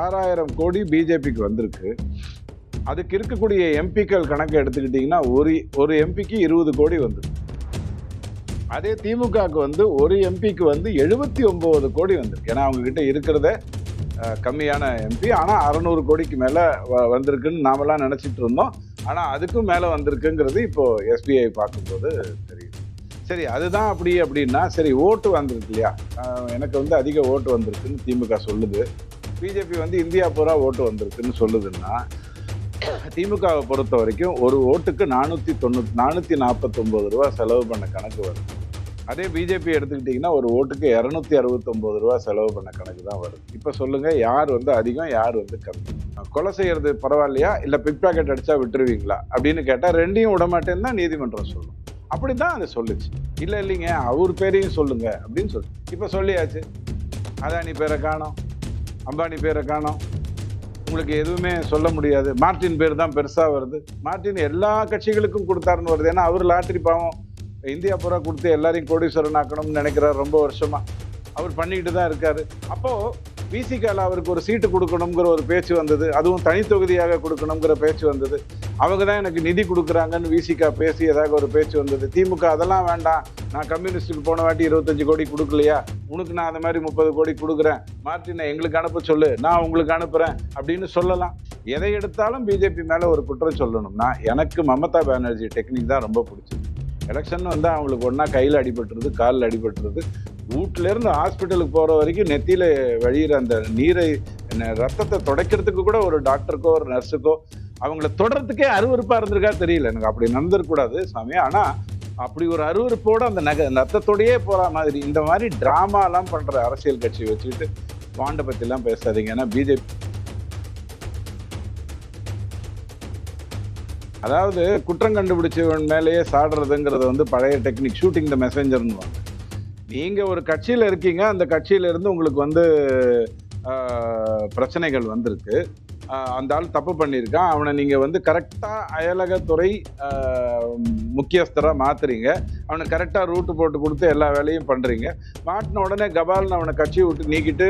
ஆறாயிரம் கோடி பிஜேபிக்கு வந்திருக்கு. அதுக்கு இருக்கக்கூடிய எம்பிக்கள் கணக்கு எடுத்துக்கிட்டிங்கன்னா ஒரு ஒரு எம்பிக்கு இருபது கோடி வந்துருக்கு. அதே திமுகவுக்கு வந்து ஒரு எம்பிக்கு வந்து எழுபத்தி ஒம்பது கோடி வந்திருக்கு. ஏன்னா அவங்கக்கிட்ட இருக்கிறத கம்மியான எம்பி ஆனால் அறநூறு கோடிக்கு மேலே வந்திருக்குன்னு நாமெல்லாம் நினச்சிட்டு இருந்தோம். ஆனால் அதுக்கும் மேலே வந்திருக்குங்கிறது இப்போது எஸ்பிஐ பார்க்கும்போது தெரியுது. சரி அதுதான் அப்படி அப்படின்னா சரி ஓட்டு வந்திருக்கு இல்லையா? எனக்கு வந்து அதிக ஓட்டு வந்திருக்குன்னு திமுக சொல்லுது. பிஜேபி வந்து இந்தியா பூரா ஓட்டு வந்திருக்குன்னு சொல்லுதுன்னா திமுகவை பொறுத்த வரைக்கும் ஒரு ஓட்டுக்கு நானூற்றி தொண்ணூத்தி நானூற்றி நாற்பத்தொம்பது ரூபா செலவு பண்ண கணக்கு வருது. அதே பிஜேபி எடுத்துக்கிட்டிங்கன்னா ஒரு ஓட்டுக்கு இரநூத்தி அறுபத்தொம்போது ரூபா செலவு பண்ண கணக்கு தான் வருது. இப்போ சொல்லுங்கள் யார் வந்து அதிகம் யார் வந்து கம்மி? கொலை செய்யறது பரவாயில்லையா? இல்லை பிக் பாக்கெட் அடித்தா விட்டுருவீங்களா? அப்படின்னு கேட்டால் ரெண்டையும் விடமாட்டேன்னு தான் நீதிமன்றம் சொல்லும். அப்படி தான் அது சொல்லுச்சு. இல்லை இல்லைங்க அவர் பேரையும் சொல்லுங்கள் அப்படின்னு சொல்லு. இப்போ சொல்லியாச்சு. அதானி பேரை காணோம். அம்பானி பேரை காணும். உங்களுக்கு எதுவுமே சொல்ல முடியாது. மார்ட்டின் பேர் தான் பெருசாக வருது. மார்ட்டின் எல்லா கட்சிகளுக்கும் கொடுத்தாருன்னு வருது. ஏன்னா அவர் லாட்டரி பாவம் இந்தியா பூரா கொடுத்து எல்லாரையும் கோடீஸ்வரன் ஆக்கணும்னு நினைக்கிறார் ரொம்ப வருஷமா. அவர் பண்ணிக்கிட்டு தான் இருக்கார். அப்போது விசிகால அவருக்கு ஒரு சீட்டு கொடுக்கணுங்கிற ஒரு பேச்சு வந்தது. அதுவும் தனித்தொகுதியாக கொடுக்கணுங்கிற பேச்சு வந்தது. அவங்க தான் எனக்கு நிதி கொடுக்குறாங்கன்னு விசிகா பேசி ஏதாவது ஒரு பேச்சு வந்தது. திமுக அதெல்லாம் வேண்டாம். நான் கம்யூனிஸ்டுக்கு போன வாட்டி இருபத்தஞ்சு கோடி கொடுக்கலையா? உனக்கு நான் அந்த மாதிரி முப்பது கோடி கொடுக்குறேன். மார்ட்டினை எங்களுக்கு அனுப்ப சொல்லு. நான் உங்களுக்கு அனுப்புகிறேன் அப்படின்னு சொல்லலாம். எதை எடுத்தாலும் பிஜேபி மேலே ஒரு குற்றம் சொல்லணும்னா எனக்கு மமதா பானர்ஜி டெக்னிக் தான் ரொம்ப பிடிச்சது. எலெக்ஷன் வந்து அவங்களுக்கு ஒன்றா கையில் அடிபட்டுருது காலில் அடிபட்டுருது. வீட்டிலேருந்து ஹாஸ்பிட்டலுக்கு போகிற வரைக்கும் நெத்தியில் வழியிற அந்த நீரை ரத்தத்தை துடைக்கிறதுக்கு கூட ஒரு டாக்டருக்கோ ஒரு நர்ஸுக்கோ அவங்கள தொடர்றதுக்கே அருவருப்பாக இருந்திருக்கா தெரியல. எனக்கு அப்படி நடந்துருக்கூடாது சாமி. ஆனால் அப்படி ஒரு அருவறுப்போடு அந்த நகை நத்தத்தோடையே போகிற மாதிரி இந்த மாதிரி ட்ராமாலாம் பண்ணுற அரசியல் கட்சி வச்சுக்கிட்டு பாண்டை பற்றிலாம் பேசாதீங்க. ஏன்னா பிஜேபி அதாவது குற்றம் கண்டுபிடிச்சவன் மேலேயே சாடுறதுங்கிறது வந்து பழைய டெக்னிக் ஷூட்டிங் த மெசஞ்சர்னுவாங்க நீங்கள் ஒரு கட்சியில் இருக்கீங்க அந்த கட்சியில இருந்து உங்களுக்கு வந்து பிரச்சனைகள் வந்திருக்கு. அந்த ஆள் தப்பு பண்ணியிருக்கான். அவனை நீங்கள் வந்து கரெக்டாக அயலகத்துறை முக்கியஸ்தராக மாற்றுறீங்க அவனை கரெக்டாக ரூட்டு போட்டு கொடுத்து எல்லா வேலையும் பண்ணுறீங்க மாட்டின உடனே கபால்னு அவனை கட்சியை விட்டு நீக்கிட்டு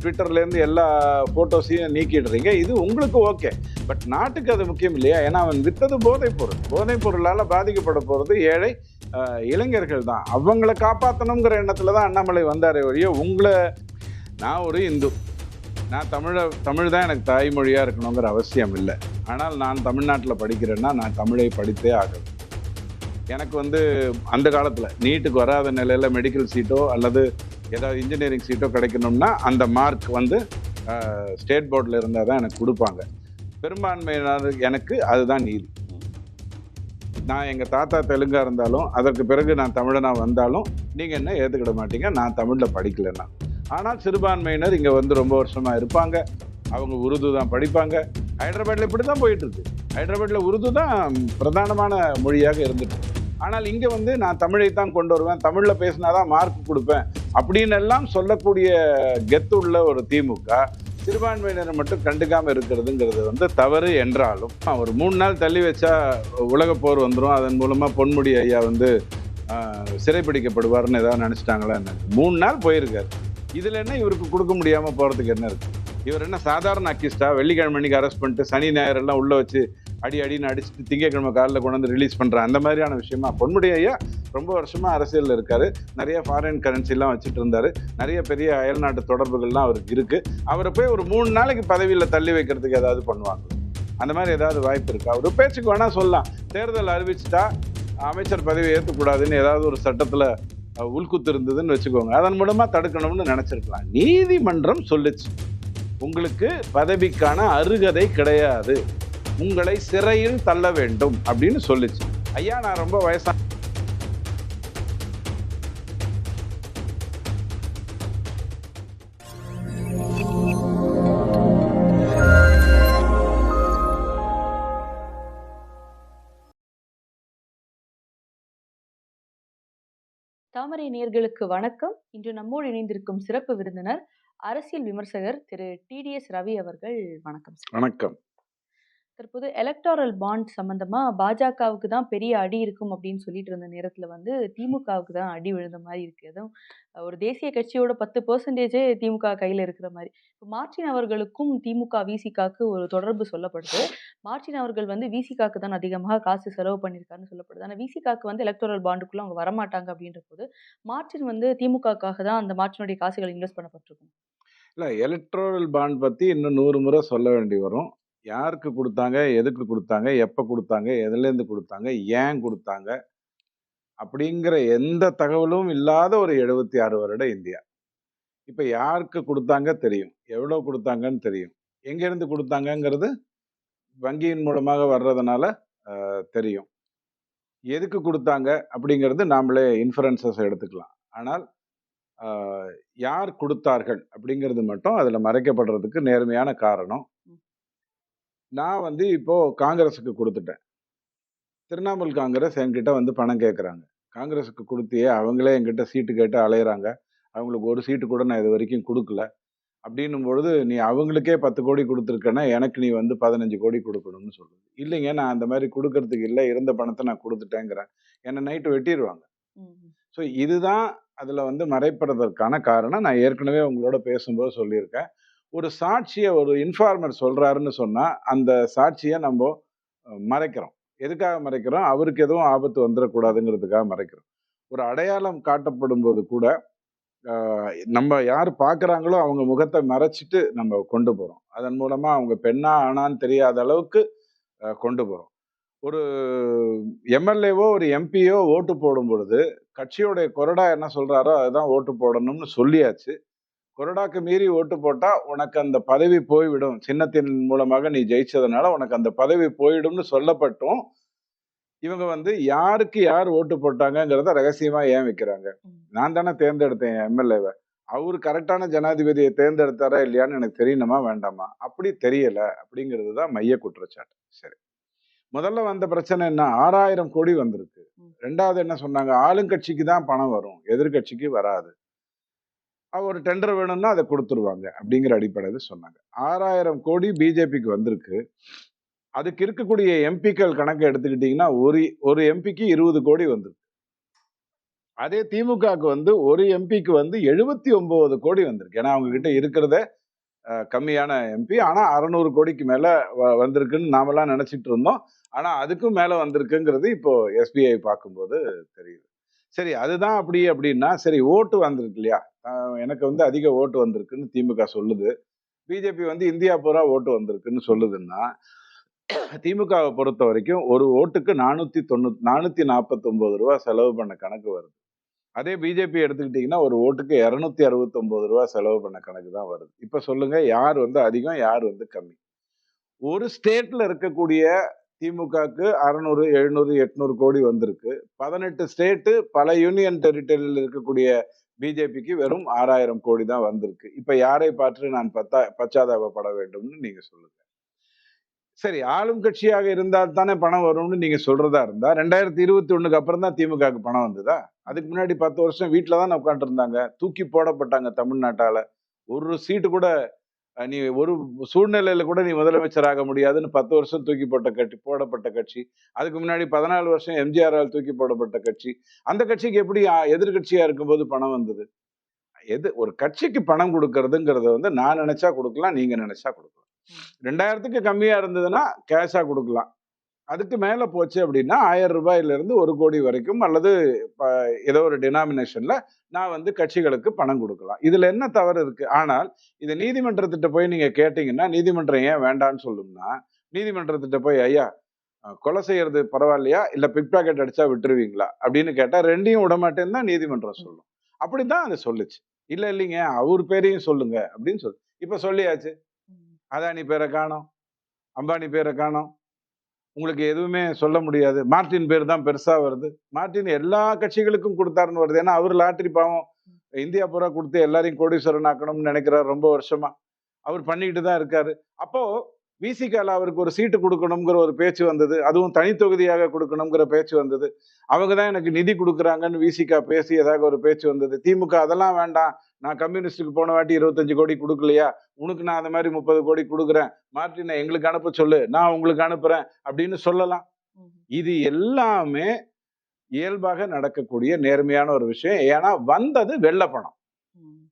ட்விட்டர்லேருந்து எல்லா ஃபோட்டோஸையும் நீக்கிடுறீங்க. இது உங்களுக்கு ஓகே பட் நாட்டுக்கு அது முக்கியம் இல்லையா? ஏன்னா அவன் வித்தது போதைப் பொருள். போதைப் பொருளால் பாதிக்கப்பட போகிறது ஏழை இளைஞர்கள் தான். அவங்கள காப்பாற்றணுங்கிற எண்ணத்தில் தான் அண்ணாமலை வந்தாரே ஒழிய உங்களை நான் ஒரு இந்து. நான் தமிழை தமிழ் தான் எனக்கு தாய்மொழியாக இருக்கணுங்கிற அவசியம் இல்லை. ஆனால் நான் தமிழ்நாட்டில் படிக்கிறேன்னா நான் தமிழை படித்தே ஆகணும். எனக்கு வந்து அந்த காலத்தில் நீட்டுக்கு வராத நிலையில் மெடிக்கல் சீட்டோ அல்லது ஏதாவது இன்ஜினியரிங் சீட்டோ கிடைக்கணும்னா அந்த மார்க் வந்து ஸ்டேட் போர்டில் இருந்தால் தான் எனக்கு கொடுப்பாங்க. பெரும்பான்மையினர் எனக்கு அதுதான் நீதி. நான் எங்கள் தாத்தா தெலுங்காக இருந்தாலும் அதற்கு பிறகு நான் தமிழனாக வந்தாலும் நீங்கள் என்ன ஏற்றுக்கிட மாட்டீங்க? நான் தமிழில் படிக்கலைன்னா. ஆனால் சிறுபான்மையினர் இங்கே வந்து ரொம்ப வருஷமாக இருப்பாங்க. அவங்க உருது தான் படிப்பாங்க. ஹைதராபாத்தில் இப்படி தான் போயிட்டுருக்கு. ஹைதராபாத்தில் உருது தான் பிரதானமான மொழியாக இருந்துட்டு. ஆனால் இங்கே வந்து நான் தமிழை தான் கொண்டு வருவேன். தமிழில் பேசினா தான் மார்க் கொடுப்பேன். அப்படின்னு எல்லாம் சொல்லக்கூடிய கெத்து உள்ள ஒரு திமுக சிறுபான்மையினரை மட்டும் கண்டுக்காமல் இருக்கிறதுங்கிறது வந்து தவறு என்றாலும் ஒரு மூணு நாள் தள்ளி வச்சா உலக போர் வந்துடும் அதன் மூலமாக பொன்முடி ஐயா வந்து சிறைப்பிடிக்கப்படுவார்னு ஏதாவது நினச்சிட்டாங்களா என்ன? மூணு நாள் போயிருக்காரு. இதில் என்ன இவருக்கு கொடுக்க முடியாமல் போகிறதுக்கு என்ன இருக்கு? இவர் என்ன சாதாரண அக்கிஸ்டா வெள்ளிக்கிழமை அன்னைக்கு அரெஸ்ட் பண்ணிட்டு சனி ஞாயிறு எல்லாம் உள்ள வச்சு அடி அடின்னு அடிச்சுட்டு திங்கக்கிழமை காலையில் கொண்டு வந்து ரிலீஸ் பண்ணுறேன் அந்த மாதிரியான விஷயமா? பொன்முடி ஐயா ரொம்ப வருஷமாக அரசியலில் இருக்கார். நிறைய ஃபாரின் கரன்சிலாம் வச்சுட்டு இருந்தார். நிறைய பெரிய அயல்நாட்டு தொடர்புகள்லாம் அவருக்கு இருக்குது அவரை போய் ஒரு மூணு நாளைக்கு பதவியில் தள்ளி வைக்கிறதுக்கு ஏதாவது பண்ணுவாங்க. அந்த மாதிரி ஏதாவது வாய்ப்பு இருக்கா? ஒரு பேச்சுக்கு வேணால் சொல்லலாம். தேர்தல் அறிவிச்சிட்டா அமைச்சர் பதவி ஏற்றக்கூடாதுன்னு ஏதாவது ஒரு சட்டத்தில் உள்குத்து இருந்ததுன்னு வச்சுக்கோங்க. அதன் மூலமா தடுக்கணும்னு நினைச்சிருக்கலாம். நீதிமன்றம் சொல்லுச்சு. உங்களுக்கு பதவிக்கான அருகதை கிடையாது. உங்களை சிறையில் தள்ள வேண்டும் அப்படின்னு சொல்லுச்சு. ஐயா நான் ரொம்ப வயசான தாமரை நேர்களுக்கு வணக்கம். இன்று நம்மோடு இணைந்திருக்கும் சிறப்பு விருந்தினர் அரசியல் விமர்சகர் திரு. டிடிஎஸ் ரவி அவர்கள். வணக்கம் சார். வணக்கம். தற்போது எலக்டோரல் பாண்ட் சம்மந்தமாக பாஜகவுக்கு தான் பெரிய அடி இருக்கும் அப்படின்னு சொல்லிட்டு இருந்த நேரத்தில் வந்து திமுகவுக்கு தான் அடி விழுந்த மாதிரி இருக்குது அதுவும் ஒரு தேசிய கட்சியோட பத்து பர்சன்டேஜே திமுக கையில் இருக்கிற மாதிரி. இப்போ மார்டின் அவர்களுக்கும் திமுக விசிகாக்கு ஒரு தொடர்பு சொல்லப்படுது. மார்டின் அவர்கள் வந்து விசிகாக்கு தான் அதிகமாக காசு செலவு பண்ணியிருக்காருன்னு சொல்லப்படுது. ஆனால் விசிகாக்கு வந்து எலக்டோரல் பாண்டுக்குள்ள அவங்க வரமாட்டாங்க அப்படின்ற போது மார்டின் வந்து திமுகக்காக தான் அந்த மார்டினுடைய காசுகள் இன்வெஸ்ட் பண்ணப்பட்டிருக்கும். இல்லை எலக்ட்ரோரல் பாண்ட் பற்றி இன்னும் நூறு முறை சொல்ல வேண்டி வரும். யாருக்கு கொடுத்தாங்க? எதுக்கு கொடுத்தாங்க? எப்போ கொடுத்தாங்க? எதுலேருந்து கொடுத்தாங்க? ஏன் கொடுத்தாங்க? அப்படிங்கிற எந்த தகவலும் இல்லாத ஒரு எழுபத்தி ஆறு வருட இந்தியா. இப்போ யாருக்கு கொடுத்தாங்க தெரியும். எவ்வளோ கொடுத்தாங்கன்னு தெரியும். எங்கேருந்து கொடுத்தாங்கங்கிறது வங்கியின் மூலமாக வர்றதுனால தெரியும். எதுக்கு கொடுத்தாங்க? அப்படிங்கிறது நாமளே இன்ஃபரன்சஸ் எடுத்துக்கலாம். ஆனால் யார் கொடுத்தார்கள்? அப்படிங்கிறது மட்டும் அதில் மறைக்கப்படுறதுக்கு நேர்மையான காரணம். நான் வந்து இப்போ காங்கிரஸுக்கு கொடுத்துட்டேன். திரிணாமுல் காங்கிரஸ் என்கிட்ட வந்து பணம் கேட்குறாங்க காங்கிரஸுக்கு கொடுத்தியே அவங்களே என்கிட்ட சீட்டு கேட்டு அலையிறாங்க. அவங்களுக்கு ஒரு சீட்டு கூட நான் இது வரைக்கும் கொடுக்கல. அப்படின்னும் பொழுது நீ அவங்களுக்கே பத்து கோடி கொடுத்துருக்கேன்னா எனக்கு நீ வந்து பதினஞ்சு கோடி கொடுக்கணும்னு சொல்லுது இல்லைங்க நான் அந்த மாதிரி கொடுக்கறதுக்கு இல்லை. இருந்த பணத்தை நான் கொடுத்துட்டேங்கிறேன். என்னை நைட்டு வெட்டிடுவாங்க. ஸோ இதுதான் அதில் வந்து மறைப்படுறதற்கான காரணம். நான் ஏற்கனவே உங்களோட பேசும்போது சொல்லியிருக்கேன். ஒரு சாட்சியை ஒரு இன்ஃபார்மர் சொல்கிறாருன்னு சொன்னால் அந்த சாட்சியை நம்ம மறைக்கிறோம். எதுக்காக மறைக்கிறோம்? அவருக்கு எதுவும் ஆபத்து வந்துடக்கூடாதுங்கிறதுக்காக மறைக்கிறோம். ஒரு அடையாளம் காட்டப்படும் போது கூட நம்ம யார் பார்க்குறாங்களோ அவங்க முகத்தை மறைச்சிட்டு நம்ம கொண்டு போகிறோம் அதன் மூலமாக அவங்க பெண்ணா ஆனான்னு தெரியாத அளவுக்கு கொண்டு போகிறோம் ஒரு எம்எல்ஏவோ ஒரு எம்பியோ ஓட்டு போடும் பொழுது கட்சியோடைய கொறடா என்ன சொல்கிறாரோ அதுதான் ஓட்டு போடணும்னு சொல்லியாச்சு. கொறடாக்கு மீறி ஓட்டு போட்டா உனக்கு அந்த பதவி போய்விடும். சின்னத்தின் மூலமாக நீ ஜெயிச்சதுனால உனக்கு அந்த பதவி போயிடும்னு சொல்லப்பட்டும். இவங்க வந்து யாருக்கு யார் ஓட்டு போட்டாங்கங்கிறத ரகசியமா ஏன் வைக்கிறாங்க. நான் தானே தேர்ந்தெடுத்தேன் எம்எல்ஏவை. அவர் கரெக்டான ஜனாதிபதியை தேர்ந்தெடுத்தாரா இல்லையான்னு எனக்கு தெரியணுமா வேண்டாமா? அப்படி தெரியல அப்படிங்கிறது தான் மைய குற்றச்சாட்டு. சரி. முதல்ல வந்த பிரச்சனை என்ன? ஆறாயிரம் கோடி வந்திருக்கு. ரெண்டாவது என்ன சொன்னாங்க? ஆளுங்கட்சிக்கு தான் பணம் வரும். எதிர்க்கட்சிக்கு வராது. ஒரு டெண்டர் வேணும்னா அதை கொடுத்துருவாங்க அப்படிங்கிற அடிப்படையில் சொன்னாங்க. ஆறாயிரம் கோடி பிஜேபிக்கு வந்திருக்கு. அதுக்கு இருக்கக்கூடிய எம்பிக்கள் கணக்கு எடுத்துக்கிட்டிங்கன்னா ஒரு ஒரு எம்பிக்கு இருபது கோடி வந்திருக்கு. அதே திமுகவுக்கு வந்து ஒரு எம்பிக்கு வந்து எழுபத்தி ஒன்பது கோடி வந்திருக்கு. ஏன்னா அவங்க கிட்ட இருக்கிறத கம்மியான எம்பி. ஆனால் அறநூறு கோடிக்கு மேலே வ- வந்திருக்குன்னு நாமெல்லாம் நினச்சிட்டு இருந்தோம். ஆனால் அதுக்கும் மேலே வந்திருக்குங்கிறது இப்போ எஸ்பிஐ பார்க்கும்போது தெரியுது. சரி அதுதான் அப்படி அப்படின்னா சரி ஓட்டு வந்திருக்கு இல்லையா? எனக்கு வந்து அதிக ஓட்டு வந்திருக்குன்னு திமுக சொல்லுது. பிஜேபி வந்து இந்தியா பூரா ஓட்டு வந்திருக்குன்னு சொல்லுதுன்னா திமுகவை பொறுத்த வரைக்கும் ஒரு ஓட்டுக்கு நானூற்றி தொண்ணூத் நானூற்றி நாற்பத்தொம்போது ரூபா செலவு பண்ண கணக்கு வருது. அதே பிஜேபி எடுத்துக்கிட்டிங்கன்னா ஒரு ஓட்டுக்கு இரநூத்தி அறுபத்தொம்போது ரூபா செலவு பண்ண கணக்கு தான் வருது. இப்போ சொல்லுங்கள் யார் வந்து அதிகம் யார் வந்து கம்மி? ஒரு ஸ்டேட்டில் இருக்கக்கூடிய திமுகக்கு அறநூறு எழுநூறு எட்நூறு கோடி வந்திருக்கு. பதினெட்டு ஸ்டேட்டு பல யூனியன் டெரிட்டரியில் இருக்கக்கூடிய பிஜேபிக்கு வெறும் ஆறாயிரம் கோடி தான் வந்திருக்கு. இப்ப யாரை பார்த்து நான் பத்தா பச்சாதாபப்பட வேண்டும்னு நீங்க சொல்லுங்க. சரி ஆளும் கட்சியாக இருந்தால் தானே பணம் வரும்னு நீங்க சொல்றதா இருந்தா ரெண்டாயிரத்தி இருபத்தி ஒண்ணுக்கு அப்புறம் தான் திமுகவுக்கு பணம் வந்ததா? அதுக்கு முன்னாடி பத்து வருஷம் வீட்டில் தான் உட்காந்துருந்தாங்க தூக்கி போடப்பட்டாங்க தமிழ்நாட்டால. ஒரு சீட்டு கூட நீ ஒரு சூழ்நிலையில கூட நீ முதலமைச்சர் ஆக முடியாதுன்னு பத்து வருஷம் தூக்கி போட்ட கட்சி போடப்பட்ட கட்சி அதுக்கு முன்னாடி பதினாலு வருஷம் எம்ஜிஆரால் தூக்கி போடப்பட்ட கட்சி அந்த கட்சிக்கு எப்படி அஹ், எதிர்க்கட்சியா இருக்கும்போது பணம் வந்தது? எது ஒரு கட்சிக்கு பணம் கொடுக்கறதுங்கிறத வந்து நான் நினைச்சா கொடுக்கலாம் நீங்க நினைச்சா கொடுக்கலாம். ரெண்டாயிரத்துக்கு கம்மியா இருந்ததுன்னா கேஷா கொடுக்கலாம். அதுக்கு மேல போச்சு அப்படின்னா ஆயிரம் ரூபாயில இருந்து ஒரு கோடி வரைக்கும் அல்லது ஏதோ ஒரு டினாமினேஷன்ல நான் வந்து கட்சிகளுக்கு பணம் கொடுக்கலாம். இதுல என்ன தவறு இருக்கு? ஆனால் இதை நீதிமன்றத்திட்ட போய் நீங்க கேட்டீங்கன்னா நீதிமன்றம் ஏன் வேண்டான்னு சொல்லும்னா நீதிமன்றத்திட்ட போய் ஐயா கொலை செய்யறது பரவாயில்லையா? இல்ல பிக் பாக்கெட் அடிச்சா விட்டுருவீங்களா? அப்படின்னு கேட்டா ரெண்டையும் விட மாட்டேன்னு தான் நீதிமன்றம் சொல்லும். அப்படிதான் அது சொல்லுச்சு. இல்ல இல்லைங்க அவர் பேரையும் சொல்லுங்க. அப்படின்னு சொல்லு இப்ப சொல்லியாச்சு. அதானி பேரை காணோம் அம்பானி பேரை காணோம் உங்களுக்கு எதுவுமே சொல்ல முடியாது. மார்ட்டின் பேர் தான் பெருசாக வருது. மார்ட்டின் எல்லா கட்சிகளுக்கும் கொடுத்தாருன்னு வருது. ஏன்னா அவர் லாட்டரி பாவம் இந்தியா பூரா கொடுத்து எல்லாரையும் கோடீஸ்வரன் ஆக்கணும்னு நினைக்கிறார் ரொம்ப வருஷமா. அவர் பண்ணிக்கிட்டு தான் இருக்காரு. அப்போ விசிகால அவருக்கு ஒரு சீட்டு கொடுக்கணுங்கிற ஒரு பேச்சு வந்தது. அதுவும் தனித்தொகுதியாக கொடுக்கணுங்கிற பேச்சு வந்தது. அவங்க தான் எனக்கு நிதி கொடுக்குறாங்கன்னு விசிகா பேசி ஏதாவது ஒரு பேச்சு வந்தது. திமுக அதெல்லாம் வேண்டாம். நான் கம்யூனிஸ்டுக்கு போன வாட்டி இருபத்தஞ்சு கோடி கொடுக்கலையா? உனக்கு நான் அந்த மாதிரி முப்பது கோடி கொடுக்குறேன். மார்ட்டினை எங்களுக்கு அனுப்ப சொல்லு. நான் உங்களுக்கு அனுப்புறேன். அப்படின்னு சொல்லலாம். இது எல்லாமே இயல்பாக நடக்கக்கூடிய நேர்மையான ஒரு விஷயம். ஏன்னா வந்தது வெள்ளை பணம். ம்.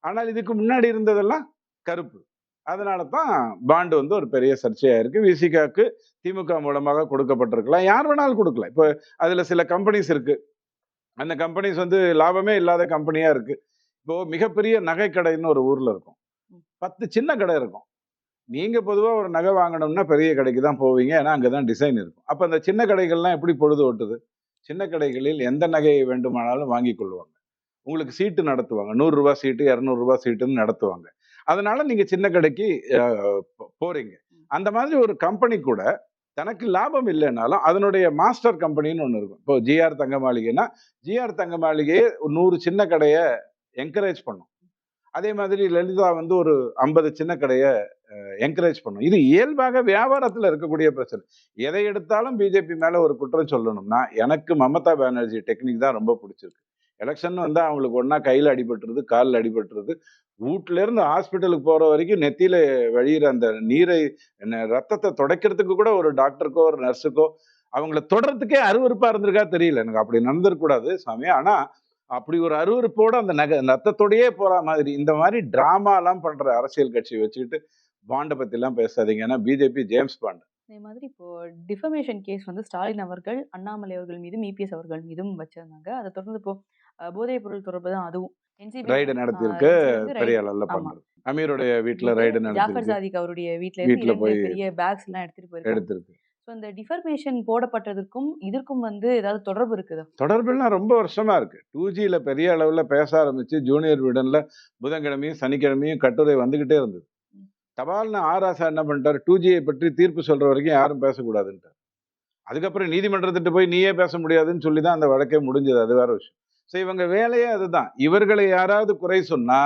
ஆனால் இதுக்கு முன்னாடி இருந்ததெல்லாம் கருப்பு. அதனால தான் பாண்டு வந்து ஒரு பெரிய சர்ச்சையா இருக்கு. விசிகாக்கு திமுக மூலமாக கொடுக்கப்பட்டிருக்கலாம். யார் வேணாலும் கொடுக்கலாம். இப்போ அதுல சில கம்பெனிஸ் இருக்கு. அந்த கம்பெனிஸ் வந்து லாபமே இல்லாத கம்பெனியா இருக்கு. இப்போ மிகப்பெரிய நகை கடைன்னு ஒரு ஊர்ல இருக்கும். பத்து சின்ன கடை இருக்கும். நீங்க பொதுவாக ஒரு நகை வாங்கணும்னா பெரிய கடைக்கு தான் போவீங்க. ஏன்னா அங்கே தான் டிசைன் இருக்கும். அப்போ அந்த சின்ன கடைகள்லாம் எப்படி பொழுது ஓட்டுது? சின்ன கடைகளில் எந்த நகையை வேண்டுமானாலும் வாங்கி கொள்வாங்க. உங்களுக்கு சீட்டு நடத்துவாங்க. நூறுரூவா சீட்டு இரநூறுபா சீட்டுன்னு நடத்துவாங்க. அதனால நீங்க சின்ன கடைக்கு போ- போறீங்க. அந்த மாதிரி ஒரு கம்பெனி கூட தனக்கு லாபம் இல்லைனாலும் அதனுடைய மாஸ்டர் கம்பெனின்னு ஒன்று இருக்கும். இப்போ ஜிஆர் தங்க மாளிகைன்னா ஜிஆர் தங்க மாளிகையே நூறு சின்ன கடையை என்கரேஜ் பண்ணும். அதே மாதிரி லலிதா வந்து ஒரு ஐம்பது சின்ன கடையை என்கரேஜ் பண்ணும். இது இயல்பாக வியாபாரத்தில் இருக்கக்கூடிய பிரச்சனை. எதை எடுத்தாலும் பிஜேபி மேலே ஒரு குற்றம் சொல்லணும்னா எனக்கு மமதா பானர்ஜி டெக்னிக் தான் ரொம்ப பிடிச்சிருக்கு. எலெக்ஷன் வந்தால் அவங்களுக்கு ஒன்றா கையில் அடிபட்டுருது காலில் அடிபட்டுருது. வீட்டிலேருந்து ஹாஸ்பிட்டலுக்கு போகிற வரைக்கும் நெத்தியில் வழியிற அந்த நீரை ரத்தத்தை துடைக்கிறதுக்கு கூட ஒரு டாக்டருக்கோ ஒரு நர்ஸுக்கோ அவங்கள தொடர்றதுக்கே அருவறுப்பாக இருந்திருக்கா தெரியல. எனக்கு அப்படி நடந்திருக்கூடாது சாமி. ஆனால் அப்படி ஒரு அருவருப்போட அந்த நகை ரத்தத்தோடயே போற மாதிரி இந்த மாதிரி டிராமா எல்லாம் பண்ற அரசியல் கட்சி வச்சுக்கிட்டு பாண்டை எல்லாம் பேசாதீங்க. ஏன்னா பிஜேபி ஜேம்ஸ் பாண்ட் அதே மாதிரி இப்போ டிஃபமேஷன் கேஸ் வந்து ஸ்டாலின் அவர்கள் அண்ணாமலை அவர்கள் மீதும் இபிஎஸ் அவர்கள் மீதும் வச்சிருந்தாங்க. அதை தொடர்ந்து இப்போ போதைப் பொருள் தொடர்பு தான் அதுவும். ரைடு வந்து பெரிய அளவுல. பண்றது. அமீருடைய வீட்டுல ரைடு ஜாஃபர் நடத்திருக்கு சாதிக் அவருடைய வீட்ல இரண்டு போய் பெரிய பேக்ஸ் எல்லாம் எடுத்துட்டு போயிருக்காங்க. எடுத்திருக்கு. ஸோ இந்த டிஃபர்மேஷன் போடப்பட்டதற்கும் இதற்கும் வந்து ஏதாவது தொடர்பு இருக்குதா? தொடர்பெல்லாம் ரொம்ப வருஷமா இருக்கு. டூ ஜில பெரிய அளவுல பேச ஆரம்பிச்சு ஜூனியர் விடன்ல புதன்கிழமையும் சனிக்கிழமையும் கட்டுரை வந்துகிட்டே இருந்தது. தபால்னு ஆராசா என்ன பண்ணிட்டாரு? டூ ஜியை பற்றி தீர்ப்பு சொல்ற வரைக்கும் யாரும் பேசக்கூடாதுன்ட்டார். அதுக்கப்புறம் நீதிமன்றத்திட்ட போய் நீயே பேச முடியாதுன்னு சொல்லி தான் அந்த வழக்கே முடிஞ்சது. அது வேற விஷயம். ஸோ இவங்க வேலையே அதுதான். இவர்களை யாராவது குறை சொன்னா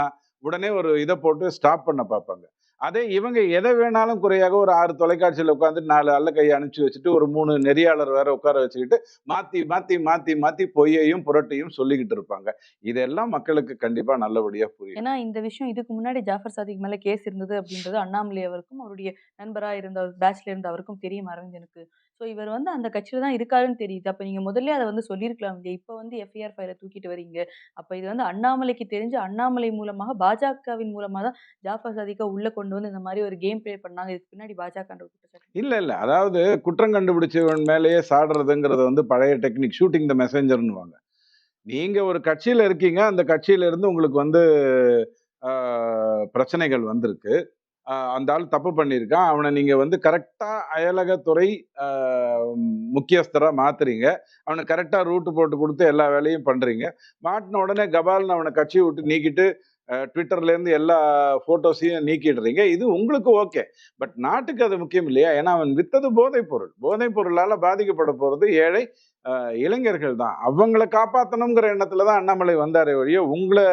உடனே ஒரு இதை போட்டு ஸ்டாப் பண்ண பார்ப்பாங்க. அதே இவங்க எதை வேணாலும் குறையாக ஒரு ஆறு தொலைக்காட்சியில் உட்காந்து நாலு அல்ல கையை அனுப்பிச்சு வச்சுட்டு ஒரு மூணு நெறியாளர் வேற உட்கார வச்சுக்கிட்டு மாத்தி மாத்தி மாத்தி மாத்தி பொய்யையும் புரட்டையும் சொல்லிக்கிட்டு இருப்பாங்க. இதெல்லாம் மக்களுக்கு கண்டிப்பா நல்லபடியா புரியும். ஏன்னா இந்த விஷயம் இதுக்கு முன்னாடி ஜாஃபர் சாதிக் மேல கேஸ் இருந்தது அப்படின்றது அண்ணாமலை அவருக்கும் அவருடைய நண்பராக இருந்த பேச்சில் இருந்த அவருக்கும் தெரியும் அரவிந்தனுக்கு ஸோ இவர் வந்து அந்த கட்சியில் தான் இருக்காருன்னு தெரியுது. அப்போ நீங்கள் முதல்ல அதை வந்து சொல்லியிருக்கலாம் இல்லையா? இப்போ வந்து எஃப்ஐஆர் ஃபைலை தூக்கிட்டு வரீங்க அப்போ இது வந்து அண்ணாமலைக்கு தெரிஞ்சு அண்ணாமலை மூலமாக பாஜகவின் மூலமாக தான் ஜாஃபர் சாதிகா உள்ளே கொண்டு வந்து இந்த மாதிரி ஒரு கேம் ப்ளே பண்ணாங்க. இதுக்கு பின்னாடி பாஜக இல்லை இல்லை. அதாவது குற்றம் கண்டுபிடிச்சவன் மேலேயே சாடுறதுங்கிறது வந்து பழைய டெக்னிக் ஷூட்டிங் த மெசஞ்சர்னுவாங்க நீங்கள் ஒரு கட்சியில் இருக்கீங்க. அந்த கட்சியிலேருந்து உங்களுக்கு வந்து பிரச்சனைகள் வந்திருக்கு. அந்த ஆள் தப்பு பண்ணியிருக்கான். அவனை நீங்கள் வந்து கரெக்டாக அயலகத்துறை முக்கியஸ்தராக மாற்றுறீங்க அவனை கரெக்டாக ரூட்டு போட்டு கொடுத்து எல்லா வேலையும் பண்ணுறீங்க மாட்டின உடனே கபால்னு அவனை கட்சியை விட்டு நீக்கிட்டு ட்விட்டர்லேருந்து எல்லா ஃபோட்டோஸையும் நீக்கிடுறீங்க. இது உங்களுக்கு ஓகே. பட் நாட்டுக்கு அது முக்கியம் இல்லையா? ஏன்னா அவன் வித்தது போதைப் பொருள். போதைப் பொருளால் பாதிக்கப்பட போகிறது ஏழை இளைஞர்கள் தான். அவங்கள காப்பாற்றணுங்கிற எண்ணத்தில் தான் அண்ணாமலை வந்தாரே வழியோ உங்களை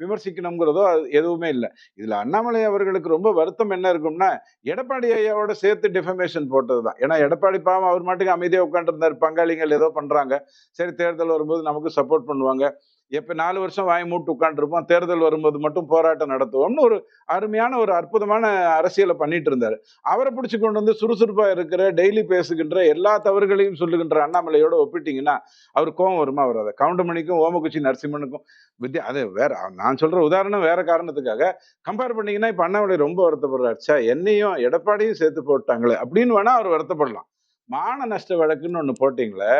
விமர்சிக்கணுங்கிறதோ அது எதுவுமே இல்லை. இதில் அண்ணாமலை அவர்களுக்கு ரொம்ப வருத்தம் என்ன இருக்கும்னா எடப்பாடி ஐயாவோட சேர்த்து டிஃபமேஷன் போட்டது தான். ஏன்னா எடப்பாடி பாவம் அவர் மாட்டுக்கு அமைதியாக உட்காந்துருந்தார் பங்காளிகள் ஏதோ பண்ணுறாங்க சரி தேர்தல் வரும்போது நமக்கு சப்போர்ட் பண்ணுவாங்க. எப்ப நாலு வருஷம் வாய் மூட்டு உட்காந்துருப்போம் தேர்தல் வரும்போது மட்டும் போராட்டம் நடத்துவோம்னு ஒரு அருமையான ஒரு அற்புதமான அரசியலை பண்ணிட்டு இருந்தாரு. அவரை பிடிச்சு கொண்டு வந்து சுறுசுறுப்பா இருக்கிற டெய்லி பேசுகின்ற எல்லா தவறுகளையும் சொல்லுகின்ற அண்ணாமலையோட ஒப்பிட்டீங்கன்னா அவர் கோவம் வருமா வராது. கவுண்டமணிக்கும் ஓமகுச்சி நரசிம்மனுக்கும் வித்யா அது வேற நான் சொல்ற உதாரணம் வேற காரணத்துக்காக கம்பேர் பண்ணீங்கன்னா இப்ப அண்ணாமலை ரொம்ப வருத்தப்படுறாரு. ச்சே என்னையும் எடப்பாடியும் சேர்த்து போட்டாங்களே அப்படின்னு வேணா அவர் வருத்தப்படலாம். மான நஷ்ட வழக்குன்னு ஒண்ணு போட்டீங்களே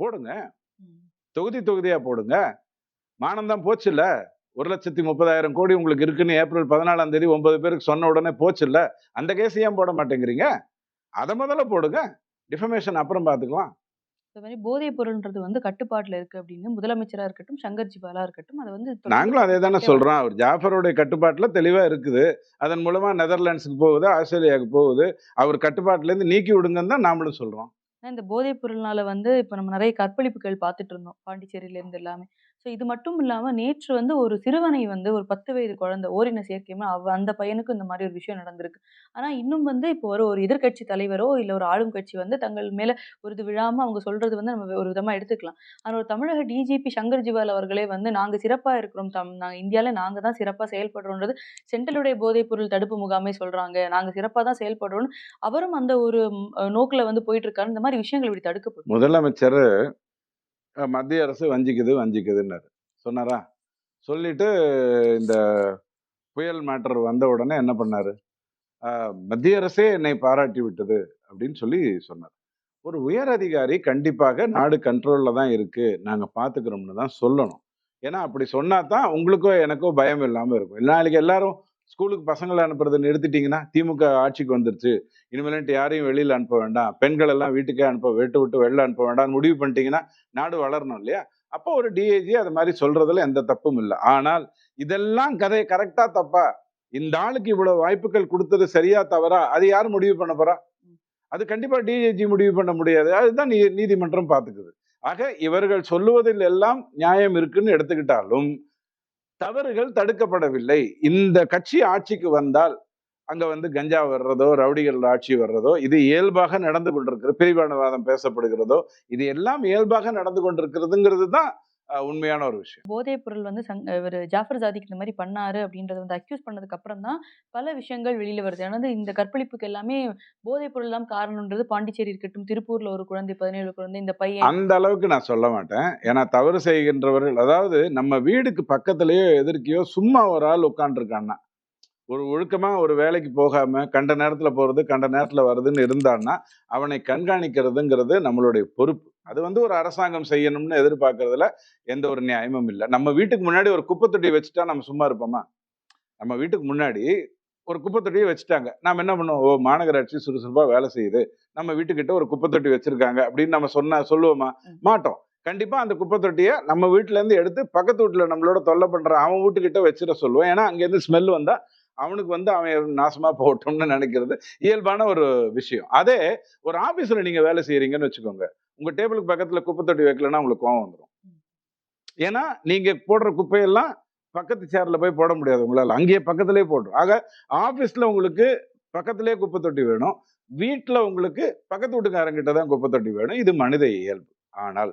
போடுங்க. தொகுதி தொகுதியா போடுங்க. மானம் தான் போச்சுல்ல? ஒரு லட்சத்தி முப்பதாயிரம் கோடி உங்களுக்கு இருக்குன்னு ஏப்ரல் பதினாலாம் தேதி ஒன்பது பேருக்கு சொன்ன உடனே போச்சுல்ல? அந்த கேஸ் ஏன் போட மாட்டேங்கிறீங்க? அதை முதல்ல போடுங்க. டிஃபமேஷன் அப்புறம் பார்த்துக்கலாம் இந்த மாதிரி போதைப் பொருள்ன்றது வந்து கட்டுப்பாட்டுல இருக்கு அப்படின்னு முதலமைச்சரா இருக்கட்டும் சங்கர் ஜிவாலா இருக்கட்டும் அதை வந்து நாங்களும் அதே தானே சொல்றோம். அவர் ஜாஃபருடைய கட்டுப்பாட்டுல தெளிவா இருக்குது. அதன் மூலமா நெதர்லாண்ட்ஸுக்கு போகுது ஆஸ்திரேலியாவுக்கு போகுது. அவர் கட்டுப்பாட்டுல இருந்து நீக்கி விடுங்கன்னு தான் நாமளும் சொல்றோம். ஆனா இந்த போதைப் பொருள்னால வந்து இப்போ நம்ம நிறைய கற்பழிப்புகள் பார்த்துட்டு இருந்தோம். பாண்டிச்சேரியில இருந்து எல்லாமே. ஸோ இது மட்டும் இல்லாமல் நேற்று வந்து ஒரு சிறுவனை வந்து ஒரு 10 வயது குழந்தை ஓரின சேர்க்கையுமே அவ அந்த பையனுக்கும் இந்த மாதிரி ஒரு விஷயம் நடந்திருக்கு. ஆனால் இன்னும் வந்து இப்போ ஒரு ஒரு எதிர்க்கட்சி தலைவரோ, இல்லை ஒரு ஆளும் கட்சி வந்து தங்கள் மேலே ஒரு இது விழாமல் அவங்க சொல்றது வந்து நம்ம ஒரு விதமா எடுத்துக்கலாம். ஆனால் ஒரு தமிழக டிஜிபி சங்கர் ஜிவால் அவர்களே வந்து நாங்க சிறப்பாக இருக்கிறோம். தம் நாங்கள் இந்தியாவில் நாங்க தான் சிறப்பாக செயல்படுறோம்ன்றது சென்ட்ரலுடைய போதைப்பொருள் தடுப்பு முகாமே சொல்றாங்க. நாங்கள் சிறப்பாக தான் செயல்படுறோம்னு அவரும் அந்த ஒரு நோக்கில் வந்து போயிட்டு இருக்காரு. இந்த மாதிரி விஷயங்கள் இப்படி தடுக்கப்படும். முதலமைச்சர் மத்திய அரசு வஞ்சிக்குது, வஞ்சிக்குதுன்னாரு. சொன்னாரா? சொல்லிட்டு இந்த புயல் மேட்டர் வந்த உடனே என்ன பண்ணாரு? மத்திய அரசே என்னை பாராட்டி விட்டது அப்படின்னு சொல்லி சொன்னார். ஒரு உயர் அதிகாரி கண்டிப்பாக நாடு கண்ட்ரோலில் தான் இருக்குது நாங்கள் பார்த்துக்கிறோம்னு தான் சொல்லணும். ஏன்னா அப்படி சொன்னா தான் உங்களுக்கோ எனக்கோ பயம் இல்லாமல் இருக்கும். நாளைக்கு எல்லாரும் ஸ்கூலுக்கு பசங்களை அனுப்புறதை நிறுத்திட்டீங்கன்னா, திமுக ஆட்சிக்கு வந்துருச்சு. இனிமேலன்ட்டு யாரையும் வெளியில அனுப்ப வேண்டாம். பெண்கள் எல்லாம் வீட்டுக்கே அனுப்ப வெட்டு விட்டு வெளில அனுப்ப வேண்டாம் முடிவு பண்ணிட்டீங்கன்னா, நாடு வளரணும் இல்லையா? அப்போ ஒரு டிஐஜி அது மாதிரி சொல்றதுல எந்த தப்பும் இல்ல. ஆனால் இதெல்லாம் கதை கரெக்டா தப்பா? இந்த ஆளுக்கு இவ்வளவு வாய்ப்புகள் கொடுத்தது சரியா தவறா? அது யார் முடிவு பண்ண போறா? அது கண்டிப்பா டிஐஜி முடிவு பண்ண முடியாது. அதுதான் நீ நீதிமன்றம் பார்த்துக்குது. ஆக இவர்கள் சொல்லுவதில் எல்லாம் நியாயம் இருக்குன்னு எடுத்துக்கிட்டாலும், தவறுகள் தடுக்கப்படவில்லை. இந்த கட்சி ஆட்சிக்கு வந்தால், அங்க வந்து கஞ்சா வர்றதோ, ரவுடிகள் ஆட்சி வர்றதோ, இது இயல்பாக நடந்து கொண்டிருக்கிறது. பிரிவானவாதம் பேசப்படுகிறதோ, இது எல்லாம் இயல்பாக நடந்து கொண்டிருக்கிறதுங்கிறது தான் உண்மையான ஒரு விஷயம். போதைப் பொருள் வந்து சங் இவரு ஜாஃபர் சாதிக் இந்த மாரி பண்ணாரு அப்படின்றத வந்து அக்யூஸ் பண்ணதுக்கு அப்புறம் தான் பல விஷயங்கள் வெளியில வருது. அதாவது இந்த கற்பழிப்புக்கு எல்லாமே போதைப் பொருள் தான் காரணம்ன்றது பாண்டிச்சேரி இருக்கட்டும், திருப்பூர்ல ஒரு குழந்தை 17 குழந்தை இந்த பையன் அந்த அளவுக்கு நான் சொல்ல மாட்டேன். ஏன்னா தவறு செய்கின்றவர்கள் அதாவது நம்ம வீடுக்கு பக்கத்திலேயோ, எதிர்க்கயோ சும்மா ஒரு ஆள் உட்கார்ந்துருக்கான்னா, ஒரு ஒழுக்கமா ஒரு வேலைக்கு போகாம, கண்ட நேரத்துல போறது, கண்ட நேரத்துல வருதுன்னு இருந்தான்னா, அவனை கண்காணிக்கிறதுங்கிறது நம்மளுடைய பொறுப்பு. அது வந்து ஒரு அரசாங்கம் செய்யணும்னு எதிர்பார்க்கிறதுல எந்த ஒரு நியாயமும் இல்ல. நம்ம வீட்டுக்கு முன்னாடி ஒரு குப்பை தொட்டி வச்சுட்டா நம்ம சும்மா இருப்போமா? நம்ம வீட்டுக்கு முன்னாடி ஒரு குப்பை தொட்டிய வச்சுட்டாங்க. நாம என்ன பண்ணுவோம்? ஓ! மாநகராட்சி சுறுசுறுப்பா வேலை செய்யுது. நம்ம வீட்டுக்கிட்ட ஒரு குப்பை தொட்டி வச்சிருக்காங்க அப்படின்னு நம்ம சொன்னா சொல்லுவோமா? மாட்டோம். கண்டிப்பா அந்த குப்பை தொட்டிய நம்ம வீட்ல இருந்து எடுத்து பக்கத்து வீட்ல நம்மளோட தொல்லை பண்ற அவன் வீட்டுக்கிட்ட வச்சிட சொல்லுவோம். ஏன்னா அங்கேருந்து ஸ்மெல் வந்தா அவனுக்கு வந்து அவன் நாசமா போகட்டும்னு நினைக்கிறது இயல்பான ஒரு விஷயம். அதே ஒரு ஆபீஸ்ல நீங்க வேலை செய்றீங்கன்னு வச்சுக்கோங்க. உங்க டேபிளுக்கு பக்கத்துல குப்பை தொட்டி வைக்கலன்னா உங்களுக்கு கோவம் வந்துரும். ம். ஏன்னா நீங்க போடுற குப்பையெல்லாம் பக்கத்து சேர்ல போய் போட முடியாது உங்களால. அங்கேயே பக்கத்திலேயே போட்டுரும். ஆக ஆபீஸ்ல உங்களுக்கு பக்கத்திலேயே குப்பை தொட்டி வேணும். வீட்ல உங்களுக்கு பக்கத்து வீட்டுக்காரங்கிட்ட தான் குப்பை தொட்டி வேணும். இது மனித இயல்பு. ஆனால்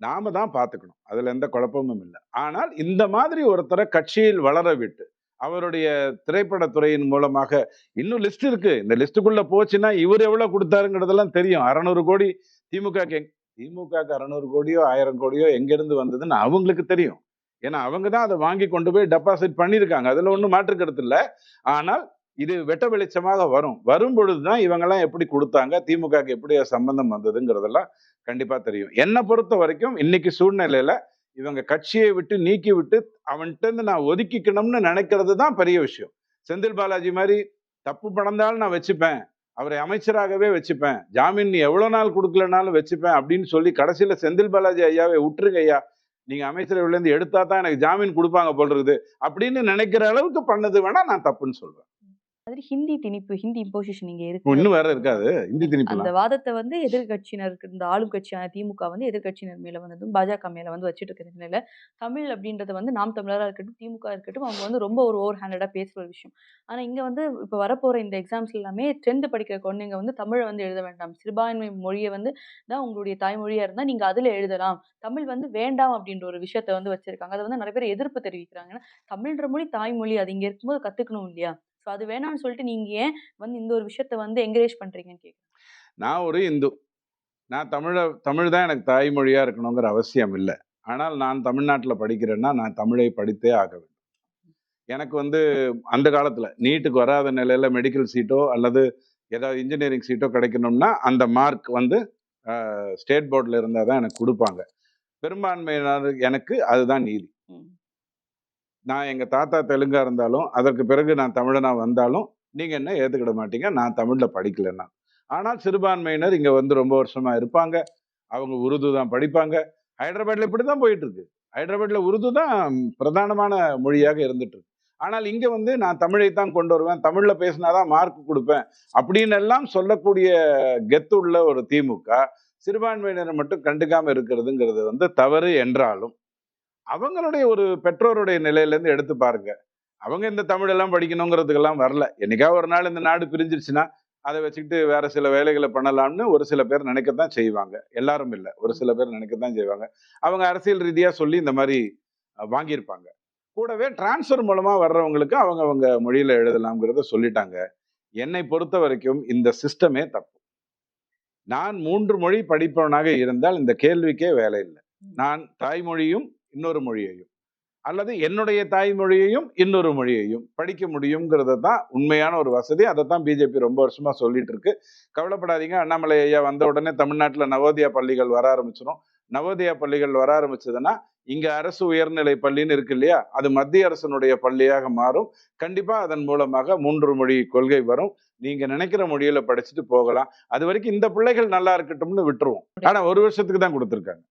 நாம தான் பார்த்துக்கணும். அதுல எந்த குழப்பமும் இல்ல. ஆனால் இந்த மாதிரி ஒருத்தர கட்சியில் வளர விட்டு, அவருடைய திரைப்படத் துறையின் மூலமாக இன்னும் லிஸ்ட் இருக்கு. இந்த லிஸ்ட்டுக்குள்ள போச்சுன்னா இவரு எவ்வளவு குடுத்தாருங்கிறதெல்லாம் தெரியும். 600 கோடி திமுகக்கு எங் திமுகக்கு 600 கோடியோ, ஆயிரம் கோடியோ எங்கிருந்து வந்ததுன்னு அவங்களுக்கு தெரியும். ஏன்னா அவங்க தான் அதை வாங்கி கொண்டு போய் டெபாசிட் பண்ணியிருக்காங்க. அதில் ஒன்றும் மாற்றுக்கிறது இல்லை ஆனால் இது வெட்ட வெளிச்சமாக வரும். வரும்பொழுது தான் இவங்கெல்லாம் எப்படி கொடுத்தாங்க திமுகக்கு எப்படி சம்பந்தம் வந்ததுங்கிறதெல்லாம் கண்டிப்பாக தெரியும். என்னை பொறுத்த வரைக்கும் இன்னைக்கு சூழ்நிலையில் இவங்க கட்சியை விட்டு நீக்கி விட்டு அவன்ட்ட நான் ஒதுக்கிக்கணும்னு நினைக்கிறது தான் பெரிய விஷயம். செந்தில் பாலாஜி மாதிரி தப்பு பணந்தாலும் நான் வச்சுப்பேன். அவரை அமைச்சராகவே வச்சுப்பேன். ஜாமீன் நீ எவ்வளோ நாள் கொடுக்கலனாலும் வச்சுப்பேன் அப்படின்னு சொல்லி கடைசியில செந்தில் பாலாஜி ஐயாவை விட்டுருங்க ஐயா. நீங்க அமைச்சரவையிலேருந்து எடுத்தா தான் எனக்கு ஜாமீன் கொடுப்பாங்க போல் இருக்குது. அப்படின்னு நினைக்கிற அளவுக்கு பண்ணது வேணால் நான் தப்புன்னு சொல்கிறேன் மாதிரி ஹிந்தி திணிப்பு, ஹிந்தி இம்போசிஷன் இங்க இருக்கு. இன்னும் வேற இருக்காது. ஹிந்தி அந்த திணிப்புலாம். வாதத்த வந்து எதிர்க்கட்சியினருக்கு இந்த ஆளும் கட்சியான திமுக வந்து எதிர்க்கட்சியினர் மேல வந்ததும், பாஜக மேல வந்து வச்சுட்டு இருக்கிற நிலையில, தமிழ் அப்படின்றது வந்து நாம் தமிழரா இருக்கட்டும், திமுக இருக்கட்டும், அவங்க வந்து ரொம்ப ஒரு ஓவர் ஹேண்டடா பேசுற ஒரு விஷயம். ஆனா இங்க வந்து இப்ப வரப்போற இந்த எக்ஸாம்ஸ்ல எல்லாமே 10த் படிக்கிற குழந்தைங்க வந்து தமிழ வந்து எழுத வேண்டாம். சிறுபான்மை மொழிய வந்து தான் உங்களுடைய தாய்மொழியா இருந்தா நீங்க அதுல எழுதலாம். தமிழ் வந்து வேண்டாம் அப்படின்ற ஒரு விஷயத்த வந்து வச்சிருக்காங்க. அத வந்து நெறைய பேர் எதிர்ப்பு தெரிவிக்கிறாங்க. தமிழ்ன்ற மொழி தாய்மொழி. அது இங்க இருக்கும்போது கத்துக்கணும் இல்லையா? சோ அது வேணாம்னு சொல்லிட்டு நீங்க ஏன் வந்து இந்த ஒரு விஷயத்த வந்து என்கரேஜ் பண்றீங்கன்னு கேட்கிறேன். நான் ஒரு இந்து. நான் தமிழ தமிழ் தான் எனக்கு தாய்மொழியா இருக்கணுங்கிற அவசியம் இல்ல. ஆனால் நான் தமிழ்நாட்டுல படிக்கிறேன்னா, நான் தமிழை படித்தே ஆக வேண்டும். எனக்கு வந்து அந்த காலத்துல நீட்டுக்கு வராத நிலையில மெடிக்கல் சீட்டோ அல்லது ஏதாவது இன்ஜினியரிங் சீட்டோ கிடைக்கணும்னா, அந்த மார்க் வந்து ஸ்டேட் போர்ட்ல இருந்தா தான் எனக்கு குடுப்பாங்க. பெரும்பான்மையினர் எனக்கு அதுதான் நீதி. நான் எங்கள் தாத்தா தெலுங்காக இருந்தாலும், அதற்கு பிறகு நான் தமிழனாக வந்தாலும், நீங்கள் என்ன ஏற்றுக்கிட மாட்டீங்க. நான் தமிழில் படிக்கலன்னா. ஆனால் சிறுபான்மையினர் இங்கே வந்து ரொம்ப வருஷமாக இருப்பாங்க. அவங்க உருது தான் படிப்பாங்க. ஹைதராபாத்தில் இப்படி தான் போயிட்டுருக்கு ஹைதராபாத்தில் உருது தான் பிரதானமான மொழியாக இருந்துட்டுருக்கு ஆனால் இங்கே வந்து நான் தமிழை தான் கொண்டு வருவேன். தமிழில் பேசினா தான் மார்க் கொடுப்பேன் அப்படின்னு எல்லாம் சொல்லக்கூடிய கெத்து உள்ள ஒரு திமுக, சிறுபான்மையினரை மட்டும் கண்டுக்காமல் இருக்கிறதுங்கிறது வந்து தவறு என்றாலும், அவங்களுடைய ஒரு பெற்றோருடைய நிலையில இருந்து எடுத்து பாருங்க. அவங்க இந்த தமிழ் எல்லாம் படிக்கணுங்கிறதுக்கெல்லாம் வரல. என்னைக்கா ஒரு நாள் இந்த நாடு பிரிஞ்சிருச்சுன்னா அதை வச்சுக்கிட்டு வேற சில வேலைகளை பண்ணலாம்னு ஒரு சில பேர் நினைக்கத்தான் செய்வாங்க. எல்லாரும் இல்லை ஒரு சில பேர் நினைக்கத்தான் செய்வாங்க. அவங்க அரசியல் ரீதியா சொல்லி இந்த மாதிரி வாங்கியிருப்பாங்க. கூடவே டிரான்ஸ்ஃபர் மூலமா வர்றவங்களுக்கு அவங்க அவங்க மொழியில எழுதலாம்ங்கிறத சொல்லிட்டாங்க. என்னை பொறுத்த வரைக்கும் இந்த சிஸ்டமே தப்பு. நான் மூன்று மொழி படிப்பவனாக இருந்தால் இந்த கேள்விக்கே வேலை இல்லை. நான் தாய்மொழியும் இன்னொரு மொழியையும். அல்லது என்னுடைய தாய்மொழியையும் இன்னொரு மொழியையும் படிக்க முடியுங்கிறது தான் உண்மையான ஒரு வசதி. அதை தான் பிஜேபி ரொம்ப வருஷமாக சொல்லிட்டு இருக்கு கவலைப்படாதீங்க. அண்ணாமலை ஐயா வந்த உடனே தமிழ்நாட்டில் நவோதயா பள்ளிகள் வர ஆரம்பிச்சிடும் நவோதயா பள்ளிகள் வர ஆரம்பிச்சதுன்னா இங்க அரசு உயர்நிலை பள்ளின்னு இருக்கு இல்லையா? அது மத்திய அரசனுடைய பள்ளியாக மாறும். கண்டிப்பா அதன் மூலமாக மூன்று மொழி கொள்கை வரும். நீங்க நினைக்கிற மொழியில படிச்சுட்டு போகலாம். அது வரைக்கும் இந்த பிள்ளைகள் நல்லா இருக்கட்டும்னு விட்டுருவோம். ஆனா ஒரு வருஷத்துக்கு தான் கொடுத்துருக்காங்க.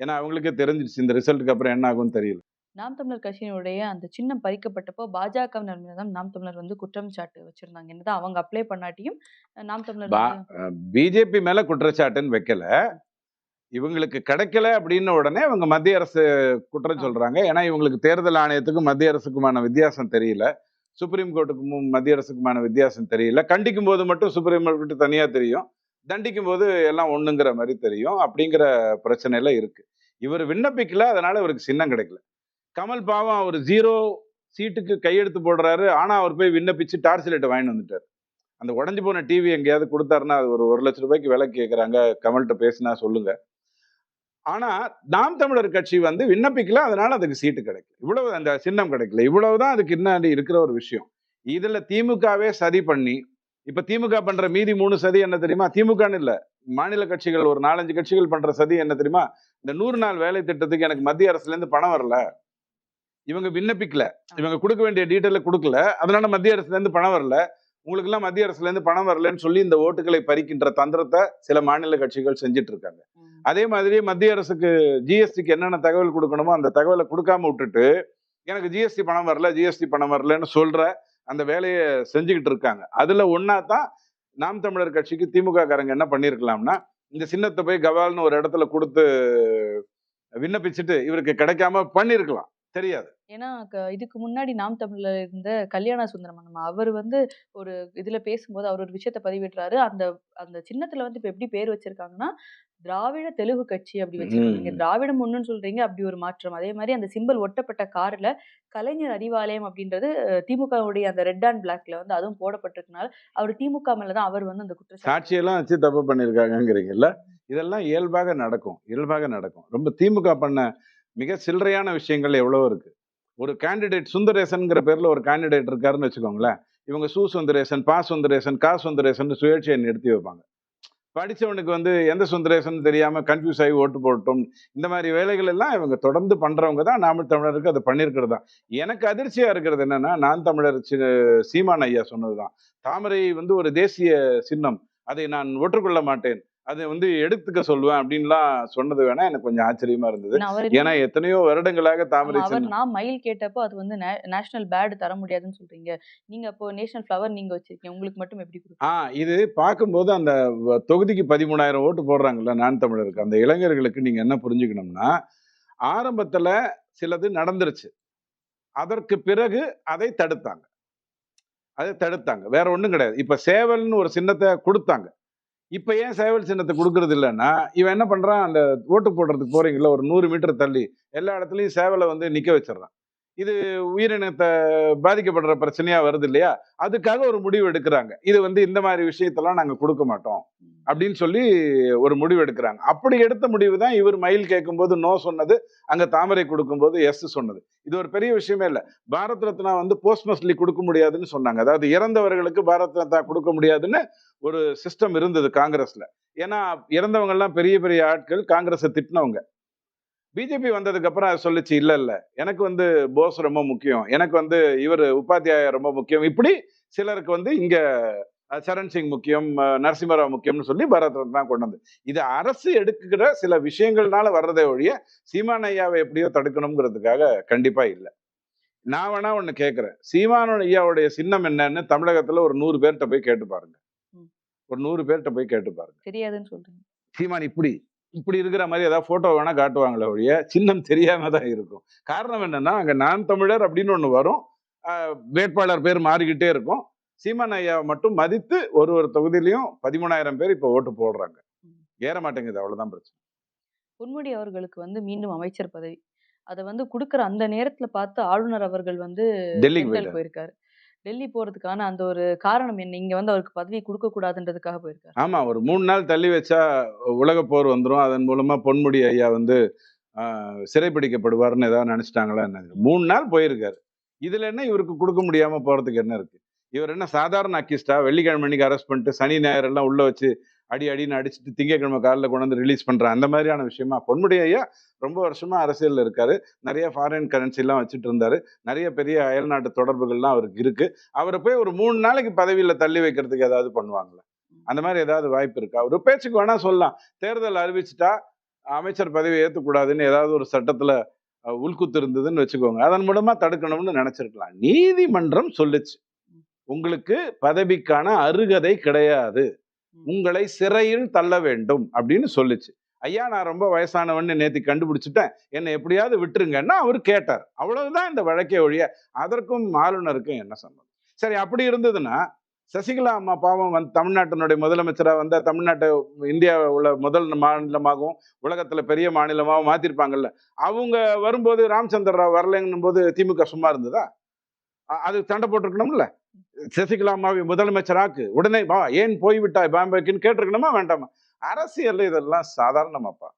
ஏன்னா அவங்களுக்கே தெரிஞ்சிருச்சு இந்த ரிசல்ட்டுக்கு அப்புறம் என்ன ஆகும்னு தெரியல. நாம் தமிழர் கட்சியினுடைய அந்த சின்னம் பறிக்கப்பட்டப்போ பாஜகவினர் மீது தான் நாம் தமிழர் வந்து குற்றம் சாட்டு வச்சிருந்தாங்க. என்னதான் அவங்க அப்ளை பண்ணாட்டியும் நாம் தமிழர் பிஜேபி மேல குற்றச்சாட்டுன்னு வைக்கல. இவங்களுக்கு கிடைக்கல அப்படின்ன உடனே அவங்க மத்திய அரசு குற்றம் சொல்றாங்க. ஏன்னா இவங்களுக்கு தேர்தல் ஆணையத்துக்கும் மத்திய அரசுக்குமான வித்தியாசம் தெரியல. சுப்ரீம் கோர்ட்டுக்கும் மத்திய அரசுக்குமான வித்தியாசம் தெரியல. கண்டிக்கும் போது மட்டும் சுப்ரீம் கோர்ட்டு தனியா தெரியும். தண்டிக்கும் போது எல்லாம் ஒண்ணுங்கிற மாதிரி தெரியும் அப்படிங்கிற பிரச்சனையில இருக்கு. இவர் விண்ணப்பிக்கல அதனால இவருக்கு சின்னம் கிடைக்கல. கமல் பாவம் அவர் ஜீரோ சீட்டுக்கு கையெழுத்து போடுறாரு ஆனா அவர் போய் விண்ணப்பிச்சு டார்ச் லைட்டை வாங்கிட்டு வந்துட்டார். அந்த உடஞ்சி போன டிவி எங்கேயாவது கொடுத்தாருன்னா அது ஒரு ஒரு லட்ச ரூபாய்க்கு விலை கேட்குறாங்க கமல்கிட்ட பேசினா சொல்லுங்க. ஆனா நாம் தமிழர் கட்சி வந்து விண்ணப்பிக்கல அதனால அதுக்கு சீட்டு கிடைக்கல. இவ்வளவு அந்த சின்னம் கிடைக்கல. இவ்வளவுதான் அதுக்கு பின்னாடி இருக்கிற ஒரு விஷயம். இதுல திமுகவே சரி பண்ணி இப்ப திமுக பண்ற மீதி மூணு சதி என்ன தெரியுமா? திமுகன்னு இல்ல. மாநில கட்சிகள் ஒரு நாலஞ்சு கட்சிகள் பண்ற சதி என்ன தெரியுமா? இந்த நூறு நாள் வேலை திட்டத்துக்கு எனக்கு மத்திய அரசுல இருந்து பணம் வரல. இவங்க விண்ணப்பிக்கல. இவங்க கொடுக்க வேண்டிய டீட்டெயில கொடுக்கல. அதனால மத்திய அரசுல இருந்து பணம் வரல. உங்களுக்கு எல்லாம் மத்திய அரசுல இருந்து பணம் வரலன்னு சொல்லி இந்த ஓட்டுகளை பறிக்கின்ற தந்திரத்தை சில மாநில கட்சிகள் செஞ்சுட்டு இருக்காங்க. அதே மாதிரி மத்திய அரசுக்கு ஜிஎஸ்டிக்கு என்னென்ன தகவல் கொடுக்கணுமோ அந்த தகவலை கொடுக்காம விட்டுட்டு எனக்கு ஜிஎஸ்டி பணம் வரல ஜிஎஸ்டி பணம் வரலன்னு சொல்ற அந்த வேலையை செஞ்சுக்கிட்டு இருக்காங்க. அதுல ஒன்னா தான் நாம் தமிழர் கட்சிக்கு திமுக காரங்க என்ன பண்ணியிருக்கலாம்னா இந்த சின்னத்தை போய் கவால்னு ஒரு இடத்துல கொடுத்து விண்ணப்பிச்சுட்டு இவருக்கு கிடைக்காம பண்ணியிருக்கலாம் தெரியாது. ஏன்னா க- இதுக்கு முன்னாடி நாம் தமிழர் இருந்த கல்யாண சுந்தரமன் அவர் வந்து ஒரு இதுல பேசும்போது அவர் ஒரு விஷயத்த பதிவிடுறாரு. அந்த அந்த சின்னத்துல வந்து இப்ப எப்படி பேர் வச்சிருக்காங்கன்னா திராவிட தெலுங்கு கட்சி அப்படி வச்சிருக்கீங்க. ம். திராவிடம் ஒண்ணுன்னு சொல்றீங்க அப்படி ஒரு மாற்றம். அதே மாதிரி அந்த சிம்பிள் ஒட்டப்பட்ட கார்ல கலைஞர் அறிவாலயம் அப்படின்றது திமுகவுடைய அந்த ரெட் அண்ட் பிளாக்ல வந்து அதுவும் போடப்பட்டிருக்கனால அவர் திமுக மேலதான் அவர் வந்து அந்த குற்றச்சாட்டு சாட்சியெல்லாம் வச்சு தப்பு பண்ணியிருக்காங்கங்கிறீங்கல்ல இதெல்லாம் இயல்பாக நடக்கும் இயல்பாக நடக்கும். ரொம்ப திமுக பண்ண மிக சில்லறையான விஷயங்கள் எவ்வளவோ இருக்கு. ஒரு கேண்டிடேட் சுந்தரேசன்ங்கிற பேரில் ஒரு கேண்டிடேட் இருக்காருன்னு வச்சுக்கோங்களேன். இவங்க சு சுந்தரேசன் பா சுந்தரேசன் கா சுந்தரேசன் சுயேட்சையை நிறுத்தி வைப்பாங்க. படிச்சவனுக்கு வந்து எந்த சுந்தரேசன் தெரியாமல் கன்ஃபியூஸ் ஆகி ஓட்டு போட்டோம் இந்த மாதிரி வேலைகள் எல்லாம் இவங்க தொடர்ந்து பண்ணுறவங்க தான். நாமல் தமிழருக்கு அதை பண்ணியிருக்கிறது தான். எனக்கு அதிர்ச்சியாக இருக்கிறது என்னென்னா நான் தமிழர் சி- சீமான் ஐயா சொன்னது தான். தாமரை வந்து ஒரு தேசிய சின்னம். அதை நான் ஒற்றுக்கொள்ள மாட்டேன். அதை வந்து எடுத்துக்க சொல்லுவேன் அப்படின்லாம் சொன்னது வேணா எனக்கு கொஞ்சம் ஆச்சரியமா இருந்தது. ஏன்னா எத்தனையோ வருடங்களாக தாமரை நான் மயில் கேட்டப்போ அது வந்து நேஷனல் பேர்டு தர முடியாதுன்னு சொல்றீங்க. நீங்க அப்போ நேஷனல் ஃபிளவர் நீங்க வச்சிருக்கீங்க. உங்களுக்கு மட்டும் எப்படி ஆ இது பார்க்கும்போது அந்த தொகுதிக்கு பதிமூணாயிரம் ஓட்டு போடுறாங்கல்ல நான் தமிழருக்கு. அந்த இளைஞர்களுக்கு நீங்க என்ன புரிஞ்சுக்கணும்னா ஆரம்பத்துல சிலது நடந்துருச்சு. அதற்கு பிறகு அதை தடுத்தாங்க. அதை தடுத்தாங்க. வேற ஒண்ணும் கிடையாது. இப்ப சேவல்னு ஒரு சின்னத்தை கொடுத்தாங்க. இப்போ ஏன் சேவல் சின்னத்தை கொடுக்கறது இல்லைன்னா இவன் என்ன பண்ணுறான் அந்த ஓட்டு போடுறதுக்கு போகிறீங்களா ஒரு நூறு மீட்டர் தள்ளி எல்லா இடத்துலையும் சேவலை வந்து நிற்க வச்சிடறான். இது உயிரினத்தை பாதிக்கப்படுற பிரச்சனையா வருது இல்லையா? அதுக்காக ஒரு முடிவு எடுக்கிறாங்க. இது வந்து இந்த மாதிரி விஷயத்தெல்லாம் நாங்க கொடுக்க மாட்டோம். அப்படின்னு சொல்லி ஒரு முடிவு எடுக்கிறாங்க. அப்படி எடுத்த முடிவு தான் இவர் மயில் கேட்கும்போது நோ சொன்னது அங்க தாமரை கொடுக்கும்போது எஸ் சொன்னது. இது ஒரு பெரிய விஷயமே இல்லை. பாரத் ரத்னா வந்து போஸ்ட்மஸ்ட்லி கொடுக்க முடியாதுன்னு சொன்னாங்க. அதாவது இறந்தவர்களுக்கு பாரத் ரத்னா கொடுக்க முடியாதுன்னு ஒரு சிஸ்டம் இருந்தது காங்கிரஸ்ல. ஏன்னா இறந்தவங்க எல்லாம் பெரிய பெரிய ஆட்கள் காங்கிரஸை திட்டினவங்க. பிஜேபி வந்ததுக்கு அப்புறம் அது சொல்லுச்சு இல்ல இல்ல. எனக்கு வந்து போஸ் ரொம்ப முக்கியம். எனக்கு வந்து இவர் உபாத்தியாயா ரொம்ப முக்கியம். இப்படி சிலருக்கு வந்து இங்க சரண் சிங் முக்கியம் நரசிம்மராவ் முக்கியம்னு சொல்லி பாரத் ரத்னா கொண்டு வந்து இது அரசு எடுக்கிற சில விஷயங்கள்னால வர்றதே ஒழிய சீமான் ஐயாவை எப்படியோ தடுக்கணுங்கிறதுக்காக கண்டிப்பா இல்லை. நான் வேணா ஒண்ணு கேட்கிறேன் சீமான் ஐயாவுடைய சின்னம் என்னன்னு தமிழகத்துல ஒரு நூறு பேர்கிட்ட போய் கேட்டு பாருங்க. ஒரு நூறு பேர்கிட்ட போய் கேட்டு பாருங்க. தெரியாதுன்னு சொல்றீங்க. சீமான் இப்படி இப்படி இருக்கிற மாதிரி ஏதாவது போட்டோ வேணா காட்டுவாங்களே ஒழிய சின்னம் தெரியாம தான் இருக்கும். காரணம் என்னன்னா அங்க நான் தமிழர் அப்படின்னு ஒண்ணு வரும். வேட்பாளர் பேர் மாறிக்கிட்டே இருக்கும். சீமான் ஐயாவை மட்டும் மதித்து ஒரு ஒரு தொகுதியிலையும் பதிமூணாயிரம் பேர் இப்ப ஓட்டு போடுறாங்க. ஏற மாட்டேங்குது அவ்வளவுதான் பிரச்சனை. பொன்முடி அவர்களுக்கு வந்து மீண்டும் அமைச்சர் பதவி. அதை வந்து கொடுக்குற அந்த நேரத்துல பார்த்து ஆளுநர் அவர்கள் வந்து டெல்லிக்கு போயிருக்காரு. டெல்லி போறதுக்கான அந்த ஒரு காரணம் என்ன? இங்க வந்து அவருக்கு பதவி கொடுக்க கூடாதுன்றதுக்காக போயிருக்காரு. ஆமா ஒரு மூணு நாள் தள்ளி வச்சா உலக போர் வந்துடும் அதன் மூலமா பொன்முடி ஐயா வந்து சிறைப்பிடிக்கப்படுவார்னு ஏதாவது நினைச்சிட்டாங்களா என்ன? மூணு நாள் போயிருக்காரு. இதுல என்ன இவருக்கு கொடுக்க முடியாம போறதுக்கு என்ன இருக்கு? இவர் என்ன சாதாரண அக்கிஸ்டா? வெள்ளிக்கிழமை அன்னைக்கு அரெஸ்ட் பண்ணிட்டு சனி ஞாயிறு எல்லாம் உள்ள வச்சு அடி அடின்னு அடிச்சுட்டு திங்கக்கிழமை காலையில் கொண்டு வந்து ரிலீஸ் பண்ணுற அந்த மாதிரியான விஷயமா பொன்முடி ஐயா ரொம்ப வருஷமாக அரசியலில் இருக்கார். நிறைய ஃபாரின் கரன்சிலாம் வச்சுட்டு இருந்தார். நிறைய பெரிய அயல்நாட்டு தொடர்புகள்லாம் அவருக்கு இருக்குது அவரை போய் ஒரு மூணு நாளைக்கு பதவியில் தள்ளி வைக்கிறதுக்கு ஏதாவது பண்ணுவாங்களா? அந்த மாதிரி ஏதாவது வாய்ப்பு இருக்கா? ஒரு பேச்சுக்கு வேணால் சொல்லலாம். தேர்தல் அறிவிச்சிட்டா அமைச்சர் பதவி ஏற்றக்கூடாதுன்னு ஏதாவது ஒரு சட்டத்தில் உள்குத்து இருந்ததுன்னு வச்சுக்கோங்க. அதன் மூலமாக தடுக்கணும்னு நினச்சிருக்கலாம். நீதிமன்றம் சொல்லுச்சு. உங்களுக்கு பதவிக்கான அருகதை கிடையாது. உங்களை சிறையில் தள்ள வேண்டும் அப்படின்னு சொல்லுச்சு. ஐயா நான் ரொம்ப வயசானவன்னு நேற்று கண்டுபிடிச்சிட்டேன். என்னை எப்படியாவது விட்டுருங்கன்னா அவர் கேட்டார். அவ்வளவுதான் இந்த வழக்கே ஒழிய அதற்கும் ஆளுநருக்கும் என்ன சம்பந்தம்? சரி அப்படி இருந்ததுன்னா சசிகலா அம்மா பாவம் வந்து தமிழ்நாட்டினுடைய முதலமைச்சராக வந்த தமிழ்நாட்டை இந்தியா உள்ள முதல் மாநிலமாகவும் உலகத்தில் பெரிய மாநிலமாகவும் மாற்றிருப்பாங்கல்ல அவங்க வரும்போது ராமச்சந்திர ராவ் வரலைங்கும் போது திமுக சும்மா இருந்ததா? அது சண்டை போட்டிருக்கணும்ல. சசிகலாமாவை முதலமைச்சராக்கு உடனே வா ஏன் போய்விட்டாய் பாம்பேக்குன்னு கேட்டிருக்கணுமா வேண்டாமா? அரசியல் இதெல்லாம் சாதாரணமாப்பா.